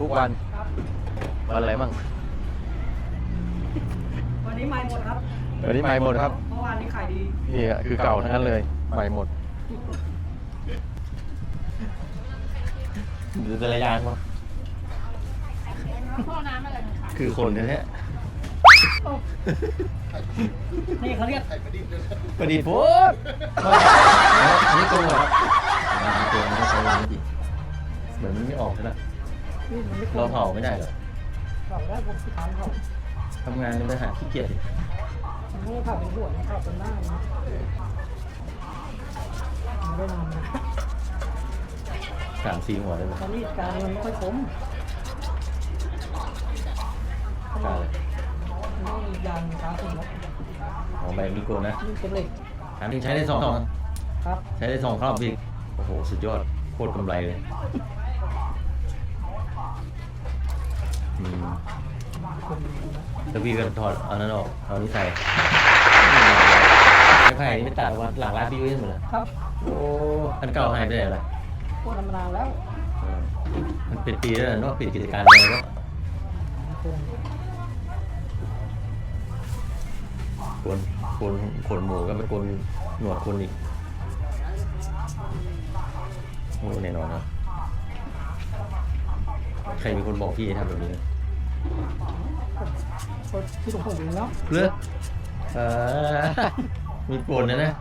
ทุกวันวันอะไรมั่งวันนี้ไม่หมดครับ วันนี้ใหม่หมดครับเมื่อวานนี้ขายดีนี่อะคือเก่าทั้งนั้นเลยใหม่หมดดูแต่ละอย่างวะคือคนแท้นี่เขาเรียกๆประดิษฐ์โพดอันนี้ตัวครับตัวมันก็ใช้อย่างนี้เหมือนมันไม่ออกนะ นี่มันไม่เราเผาไม่ได้เหรอเผาได้ผมที่ทานเผาทำงานเป็นทหารขี้เกียจดิมันไม่ได้เผาเป็นหัวมันเผาเป็นหน้านะมันไม่ได้นานนะสามสี่หัวเลยไหมตอนนี้การมันไม่ค่อยคมกล้าเลยนี่ยางกาถึงแล้วของใบมีโกนนะนี่เป็นเหล็กถามจริงใช้ได้สองครับ ใช้ได้สองครอบอีกโอ้โห สุดยอด โคตรกำไรเลย แล้วพี่ก็ถอดเอานั้นออกเอานี้ใส่ไม้ไผ่นี่ไม่ตัดว่าหลังร้านพี่ไว้หมดเลยครับโอ้อันเก่าหายไปไหนล่ะพวกธรรมดาแล้วเออมันเป็นปีแล้วเนอะปิดกิจการไปแล้วคนคนขนหมูก็เป็นคนหนวดคนอีกโอ้แน่นอนนะใครเป็นคนบอกพี่ให้ทำแบบนี้ นะคนที่ผมผมเองเนาะเลือเออมีปนนะนะ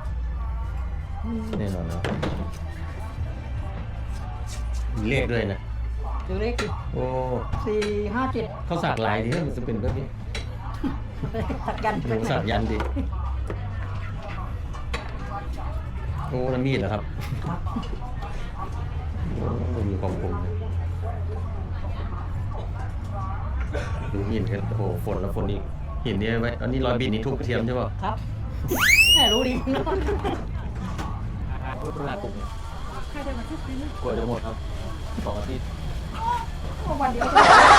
แน่นอนเนาะมีเลขด้วยนะเดี๋ยวเลขสิโอ้สี่ห้าเจ็ดเขาสักลายดิมันจะเป็นแบบนี้ตัดกันหนูสักยันดิโอ้แล้วมีดเหรอครับครับโอ้มีของผมนะ ดูหินกันโอ้โหฝนแล้วฝนอีกหินนี่ไว้อันนี้รอยบิดนี่ทุบกระเทียมใช่ป่ะครับแหมรู้ดีเนาะเวลาปลุกใครจะมาทุบนี่กลัวจะหมดครับสองอาทิตย์วันเดียว